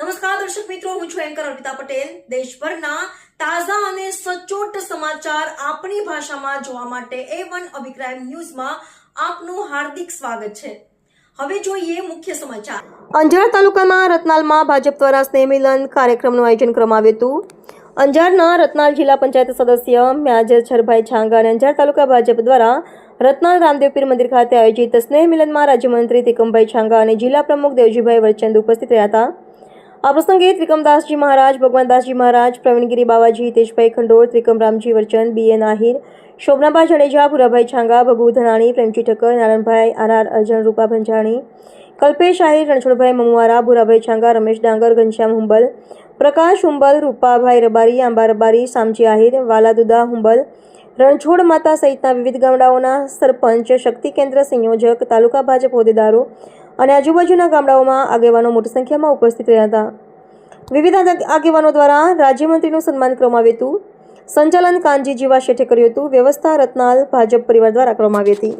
નમસ્કાર, દર્શક મિત્રો, હું છું એન્કર અર્પિતા પટેલ. દેશભરના તાજા અને સચોટ સમાચાર આપણી ભાષામાં જોવા માટે એ વન અભિક્રાઇમ ન્યૂઝમાં આપનું હાર્દિક સ્વાગત છે. હવે જોઈએ મુખ્ય સમાચાર. અંજાર તાલુકાના રત્નાલમાં ભાજપ દ્વારા સ્નેહ મિલન કાર્યક્રમનું આયોજન કરવામાં આવ્યું હતું. અંજારના રત્નાલ જિલ્લા પંચાયત સદસ્ય મ્યાજર છરભાઈ છાંગા અને અંજાર તાલુકા ભાજપ દ્વારા રત્નાલ રામદેવ પીર મંદિર ખાતે આયોજિત સ્નેહ મિલનમાં રાજ્યમંત્રી તિકમભાઈ છાંગા અને જિલ્લા પ્રમુખ દેવજીભાઈ વરચંદ ઉપસ્થિત રહ્યા હતા. આ પ્રસંગે Trikamdasji Maharaj, Bhagwandasji Maharaj, Pravingiri Bavaji, Hiteshbhai Khandol Trikamramji Varchand B N Ahir Shobhanaba Jadeja, Bhurabhai Changa, Bhagu Dhanani, Premji Thakkar, Narayanbhai R Arjan Rupa Bhanjani, Kalpesh Ahir Ranchhodbhai Mamvara, Bhurabhai Chhanga, Ramesh Dangar, Ghanshyam Humbal, પ્રકાશ હુંબલ, રૂપાભાઈ રબારી, આંબા રબારી, સામજી આહિર, વાલાદુદા હુંબલ, રણછોડ માતા સહિતના વિવિધ ગામડાઓના સરપંચ, શક્તિ કેન્દ્ર સંયોજક, તાલુકા ભાજપ હોદ્દેદારો અને આજુબાજુના ગામડાઓમાં આગેવાનો મોટી સંખ્યામાં ઉપસ્થિત રહ્યા હતા. વિવિધ આગેવાનો દ્વારા રાજ્યમંત્રીનું સન્માન કરવામાં આવ્યું હતું. સંચાલન કાનજી જીવા શેઠે કર્યું હતું. વ્યવસ્થા, રત્નાલ, ભાજપ પરિવાર દ્વારા કરવામાં આવી હતી.